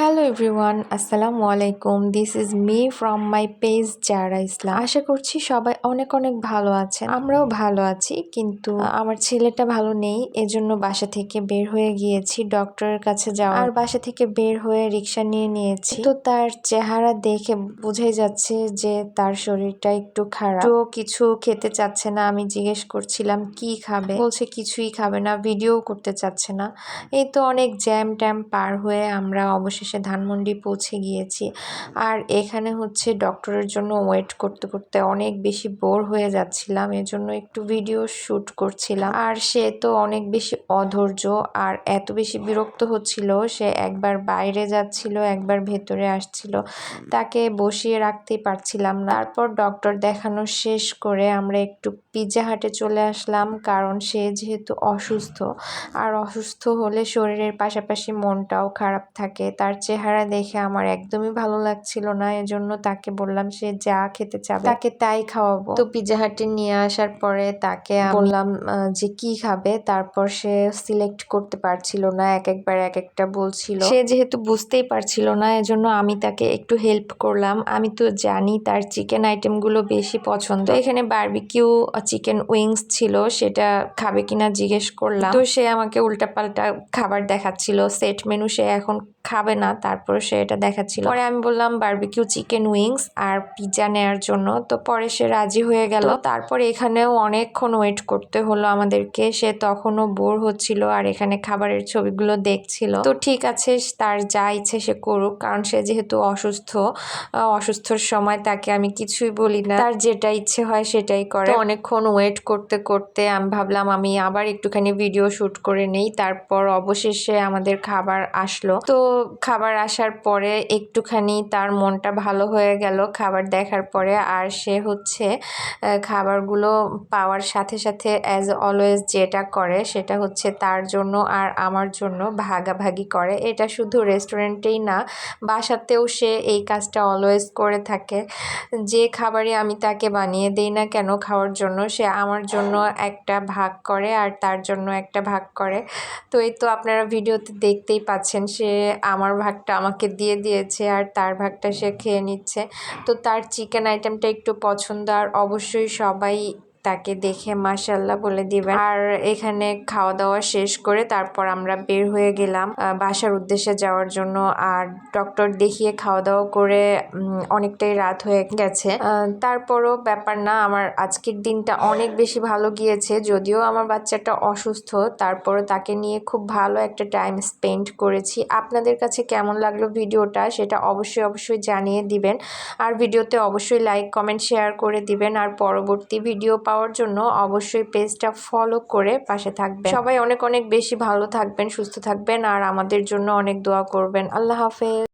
Hello everyone আসসালামু আলাইকুম this is me from my page যারা ইসলাম আশা করছি সবাই অনেক অনেক ভালো আছে আমরাও ভালো আছি, কিন্তু আমার ছেলেটা ভালো নেই, এজন্য বাসা থেকে বের হয়ে গিয়েছি ডক্টরের কাছে যাওয়া আর বাসা থেকে বের হয়ে রিক্সা নিয়ে নিয়েছি। তো তার চেহারা দেখে বোঝাই যাচ্ছে যে তার শরীরটা একটু খারাপ। তো কিছু খেতে চাচ্ছে না, আমি জিজ্ঞেস করছিলাম, কি খাবে? বলছে, কিছুই খাবে না ভিডিও করতে চাচ্ছে না। এই তো অনেক জ্যাম ট্যাম পার হয়ে আমরা অবশেষে ধানমন্ডি পৌঁছে গিয়েছি। আর এখানে হচ্ছে ডক্টরের জন্য ওয়েট করতে করতে অনেক বেশি বোর হয়ে যাচ্ছিলাম। এজন্য একটু ভিডিও শ্যুট করছিলাম। আর সে তো অনেক বেশি অধৈর্য আর এত বেশি বিরক্ত হচ্ছিল, সে একবার বাইরে যাচ্ছিল, একবার ভেতরে আসছিল। তাকে বসিয়ে রাখতেই পারছিলাম না। তারপর ডক্টর দেখানো শেষ করে আমরা একটু পিৎজা হাটে চলে আসলাম, কারণ সে যেহেতু অসুস্থ। আর অসুস্থ হলে শরীরের পাশাপাশি মনটাও খারাপ থাকে। তার চেহারা দেখে আমার একদমই ভালো লাগছিল না, এজন্য তাকে বললাম সে যা খেতে চাবে তাকে তাই খাওয়াবো। তো পিৎজা হাটে নিয়ে আসার পরে তাকে বললাম যে কি খাবে? তারপর সে সিলেক্ট করতে পারছিল না, এক একবার এক একটা বলছিল। সে যেহেতু বুঝতেই পারছিল না, এজন্য আমি তাকে একটু হেল্প করলাম। আমি তো জানি তার চিকেন আইটেমগুলো বেশি পছন্দ। এখানে বারবিকিউ চিকেন উইংস ছিল, সেটা খাবে কিনা জিজ্ঞেস করলাম। তো সে আমাকে উল্টাপাল্টা খাবার দেখাচ্ছিল। সেট মেনু সে এখন খাবে না তারপরে সে এটা দেখাচ্ছিল। পরে আমি বললাম বারবিকিউ চিকেন উইংস আর পিজা নেয়ার জন্য। তো পরে সে রাজি হয়ে গেল। তারপরে এখানেও অনেকক্ষণ ওয়েট করতে হলো আমাদেরকে। সে তখনও বোর হচ্ছিল আর এখানে খাবারের ছবিগুলো দেখছিল। তো ঠিক আছে তার যা ইচ্ছে সে করুক কারণ সে যেহেতু অসুস্থ অসুস্থর সময় তাকে আমি কিছুই বলি না। তার যেটা ইচ্ছে হয় সেটাই করে। অনেকক্ষণ ওয়েট করতে করতে আমি ভাবলাম আমি আবার একটুখানি ভিডিও শুট করে নেই। তারপর অবশেষে আমাদের খাবার আসলো। তো খাবার আসার পরে একটুখানি তার মনটা ভালো হয়ে গেল খাবার দেখার পরে। আর সে হচ্ছে খাবারগুলো পাওয়ার সাথে সাথে অ্যাজ অলওয়েজ যেটা করে সেটা হচ্ছে তার জন্য আর আমার জন্য ভাগাভাগি করে। এটা শুধু রেস্টুরেন্টেই না, বাসাতেও সে এই কাজটা অলওয়েজ করে থাকে। যে খাবারই আমি তাকে বানিয়ে দিই না কেন খাওয়ার জন্য সে আমার জন্য একটা ভাগ করে আর তার জন্য একটা ভাগ করে। তো এই তো আপনারা ভিডিওতে দেখতেই পাচ্ছেন, সে আমার ভাগটা আমাকে দিয়ে দিয়েছে আর তার ভাগটা সে খেয়ে নিচ্ছে। তো তার চিকেন আইটেমটা একটু পছন্দ আর অবশ্যই সবাই তাকে দেখে মাশাল্লাহ বলে দিবেন। আর এখানে খাওয়া দাওয়া শেষ করে তারপর আমরা বের হয়ে গেলাম। বাসার উদ্দেশ্যে যাওয়ার জন্য। আর ডক্টর দেখিয়ে খাওয়া দাওয়া করে অনেকটাই রাত হয়ে গেছে। তারপরও ব্যাপার না, আমার আজকের দিনটা অনেক বেশি ভালো গিয়েছে। যদিও আমার বাচ্চাটা অসুস্থ, তারপরও তাকে নিয়ে খুব ভালো একটা টাইম স্পেন্ড করেছি। আপনাদের কাছে কেমন লাগল ভিডিওটা, সেটা অবশ্যই অবশ্যই জানিয়ে দিবেন। আর ভিডিওতে অবশ্যই লাইক, কমেন্ট, শেয়ার করে দিবেন। আর পরবর্তী ভিডিও পাওয়ার জন্য অবশ্যই পেজটা ফলো করে পাশে থাকবেন। সবাই অনেক অনেক বেশি ভালো থাকবেন, সুস্থ থাকবেন, আর আমাদের জন্য অনেক দোয়া করবেন। আল্লাহ হাফেজ।